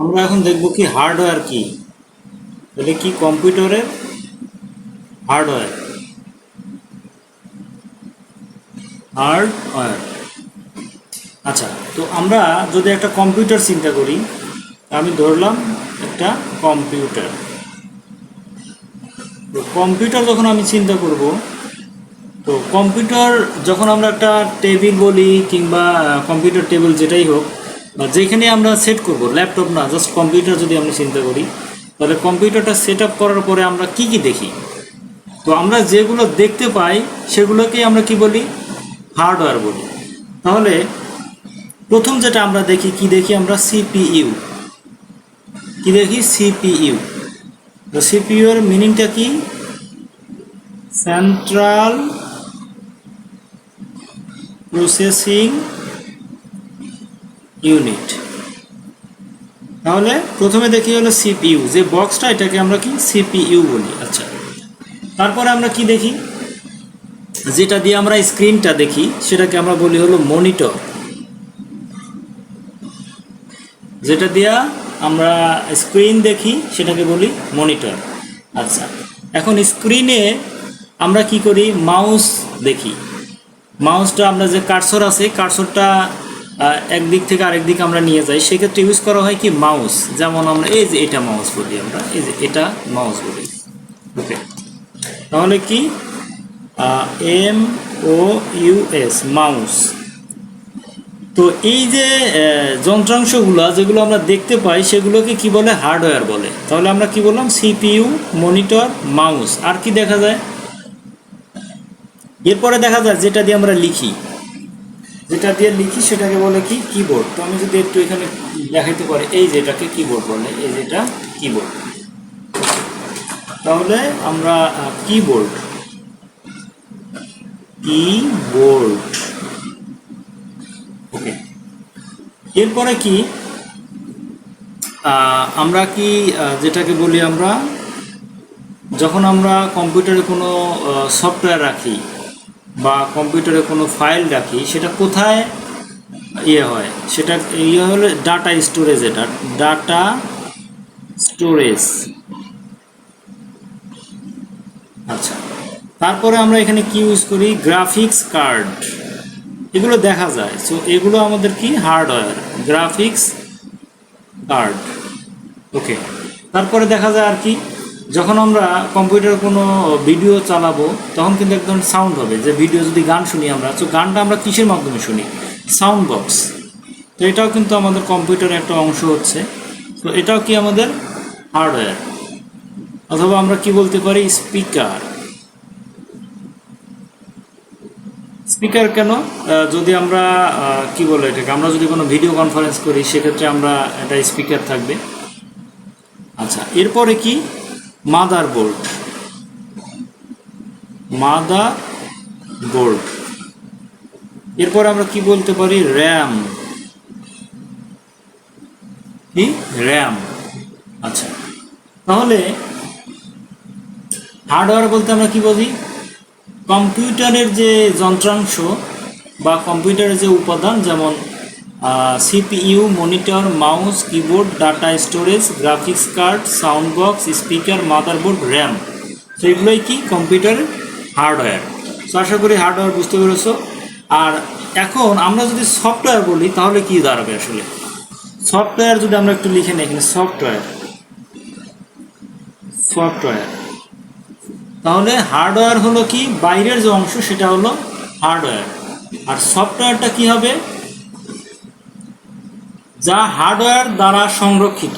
আমরা এখন দেখব কি হার্ডওয়্যার কি। তাহলে কি কম্পিউটারের হার্ডওয়্যার হার্ডওয়্যার আচ্ছা তো আমরা যদি একটা কম্পিউটার চিন্তা করি, আমি ধরলাম একটা কম্পিউটার তো কম্পিউটার যখন আমি চিন্তা করব, তো কম্পিউটার যখন আমরা একটা টেবিল বলি কিংবা কম্পিউটার টেবিল যেটাই হোক বা যেখানে আমরা সেট করব ল্যাপটপ না জাস্ট কম্পিউটার যদি আমরা চিন্তা করি, তাহলে কম্পিউটারটা সেট আপ করার পরে আমরা কি কি দেখি? তো আমরা যেগুলো দেখতে পাই, সেগুলোকেই আমরা কি বলি? হার্ডওয়্যার বলি। তাহলে প্রথম যেটা আমরা দেখি, কি দেখি আমরা? সিপিইউ কি দেখি? সিপিইউ তো সিপিইউ এর মিনিংটা কি? সেন্ট্রাল প্রসেসিং ইউনিট তাহলে প্রথমে দেখি হলো সিপিইউ যে বক্সটা এটাকে আমরা কি সিপিইউ বলি আচ্ছা। তারপরে আমরা কি দেখি? যেটা দিয়ে আমরা স্ক্রিনটা দেখি, সেটাকে আমরা বলি হলো মনিটর যেটা দিয়া আমরা স্ক্রিন দেখি, সেটাকে বলি মনিটর আচ্ছা এখন স্ক্রিনে আমরা কি করি? মাউস দেখি। মাউসটা আমরা যে কার্সর আছে কার্সরটা একদিক থেকে আরেক দিক আমরা নিয়ে যাই। সেক্ষেত্রে ইউজ করা হয় কি? মাউস যেমন আমরা এই যে এটা মাউস বলি আমরা। এই যে এটা মাউস বলি। ওকে তাহলে কি? এম ও ইউএস মাউস তো এই যে যন্ত্রাংশগুলো যেগুলো আমরা দেখতে পাই, সেগুলোকে কি বলে? হার্ডওয়্যার বলে। তাহলে আমরা কি বললাম? সিপিইউ মনিটর মাউস আর কি দেখা যায়? এরপরে দেখা যায় যেটা দিয়ে আমরা লিখি। যেটা দিয়ে লিখি সেটাকে বলে কি? কিবোর্ড তো আমি যদি একটু এখানে দেখাইতে পারি, এই যেটাকে কিবোর্ড বলে, এই যেটা কিবোর্ড তাহলে আমরা কিবোর্ড কিবোর্ড ওকে এরপরে কি? আমরা কি যেটাকে বলি আমরা, যখন আমরা কম্পিউটারে কোনো সফটওয়্যার রাখি বা কম্পিউটারে কোনো ফাইল রাখি, সেটা কোথায় ইয়ে হয়? সেটা ইয়ে হলো ডাটা স্টোরেজ এটা ডাটা স্টোরেজ আচ্ছা তারপরে আমরা এখানে কি ইউজ করি? গ্রাফিক্স কার্ড এগুলো দেখা যায়। সো এগুলো আমাদের কি? হার্ডওয়্যার গ্রাফিক্স কার্ড ওকে তারপরে দেখা যায় আর কি? যখন আমরা কম্পিউটার কোনো ভিডিও চালাবো, তখন কিন্তু একদম সাউন্ড হবে। যে ভিডিও যদি গান শুনি আমরা, তো গানটা আমরা কিসের মাধ্যমে শুনি? সাউন্ড বক্স তো এটাও কিন্তু আমাদের কম্পিউটারের একটা অংশ হচ্ছে। তো এটাও কি আমাদের হার্ডওয়্যার অথবা আমরা কি বলতে পারি? স্পিকার স্পিকার কেন? যদি আমরা কি বলে এটাকে? আমরা যদি কোনো ভিডিও কনফারেন্স করি, সেক্ষেত্রে আমরা এটা স্পিকার থাকবে। আচ্ছা এরপরে কি? Mother board. Mother board. এরপর আমরা কি বলতে পারি? র্যাম। কি? র্যাম। আচ্ছা। তাহলে হার্ডওয়্যার বলতে আমরা কি বলি কম্পিউটারের যে যন্ত্রাংশ বা কম্পিউটারের যে উপাদান, যেমন CPU monitor mouse keyboard data storage graphics card sound box speaker motherboard RAM তো এগুলোই কি? কম্পিউটারের হার্ডওয়্যার তো আশা করি হার্ডওয়্যার বুঝতে পেরেছ। আর এখন আমরা যদি সফটওয়্যার বলি, তাহলে কি দাঁড়াবে আসলে? সফটওয়্যার যদি আমরা একটু লিখে নিই এখানে সফটওয়্যার সফটওয়্যার তাহলে হার্ডওয়্যার হলো কি? বাইরের যে অংশ, সেটা হলো হার্ডওয়্যার আর সফটওয়্যারটা কি হবে? যা হার্ডওয়্যার দ্বারা সংরক্ষিত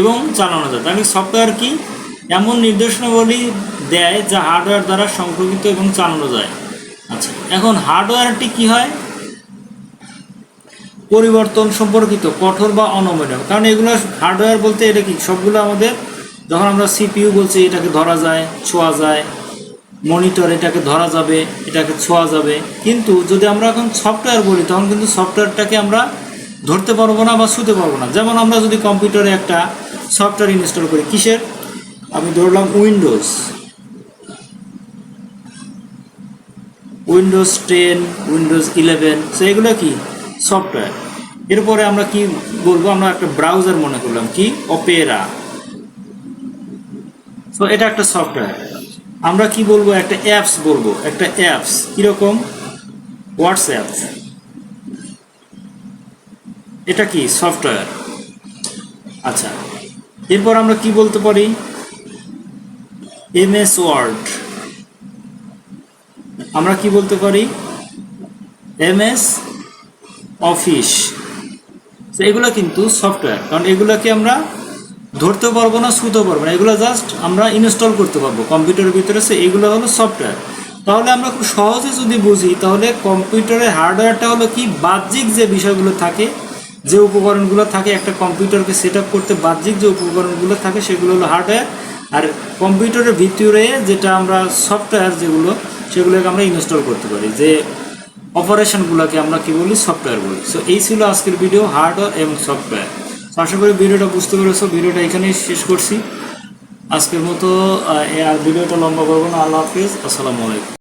এবং চালানো যায়। তাহলে সফটওয়্যার কি? এমন নির্দেশনাবলী দেয় যা হার্ডওয়্যার দ্বারা সংরক্ষিত এবং চালানো যায়। আচ্ছা এখন হার্ডওয়্যারটি কি হয়? পরিবর্তন সম্পর্কিত, কঠোর বা অনমনীয়। কারণ এগুলো হার্ডওয়্যার বলতে এটা কি? সবগুলো আমাদের, যখন আমরা সিপিইউ বলছি, এটাকে ধরা যায়, ছোঁয়া যায়। মনিটর, এটাকে ধরা যাবে, এটাকে ছোঁয়া যাবে। কিন্তু যদি আমরা এখন সফটওয়্যার বলি, তখন কিন্তু সফটওয়্যারটাকে আমরা ধরতে পারব না বা ছুতে পারব না। যেমন আমরা যদি কম্পিউটারে একটা সফটওয়্যার ইনস্টল করি, কিসের? আমি ধরলাম Windows. Windows ten, Windows eleven, so এগুলো কি? সফটওয়্যার। এরপরে আমরা কি বলব? আমরা একটা ব্রাউজার মনে করলাম। কি? অপেরা। তো এটা একটা সফটওয়্যার। আমরা কি বলব? একটা অ্যাপস বলব। একটা অ্যাপস। কীরকম? হোয়াটসঅ্যাপ। এটা কি? সফটওয়্যার আচ্ছা এরপর আমরা কি বলতে পারি? এম এস ওয়ার্ড আমরা কি বলতে পারি? এম এস অফিস এগুলো কিন্তু সফটওয়্যার কারণ এগুলোকে আমরা ধরতে পারব না, শুতে পারব না। এগুলো জাস্ট আমরা ইনস্টল করতে পারব। কম্পিউটারের ভিতরে সে এগুলো হলো সফটওয়্যার তাহলে আমরা খুব সহজে যদি বুঝি, তাহলে কম্পিউটারের হার্ডওয়্যারটা হলো কি? বাহ্যিক যে বিষয়গুলো থাকে যে উপকরণগুলো থাকে, একটা কম্পিউটারকে সেট করতে বাহ্যিক যে উপকরণগুলো থাকে, সেগুলো হলো হার্ডওয়্যার। আর কম্পিউটারের ভিতরে যেটা আমরা সফটওয়্যার যেগুলো, সেগুলোকে আমরা ইনস্টল করতে পারি। যে অপারেশনগুলোকে আমরা কি বলি? সফটওয়্যার বলি। সো এই ছিল আজকের ভিডিও, হার্ডওয়্যার এবং সফটওয়্যার। আশা করি ভিডিওটা বুঝতে পেরেছ। ভিডিওটা এখানেই শেষ করছি। আজকের মতো আর ভিডিওটা লম্বা করব না। আল্লাহ হাফিজ। আসসালামু আলাইকুম।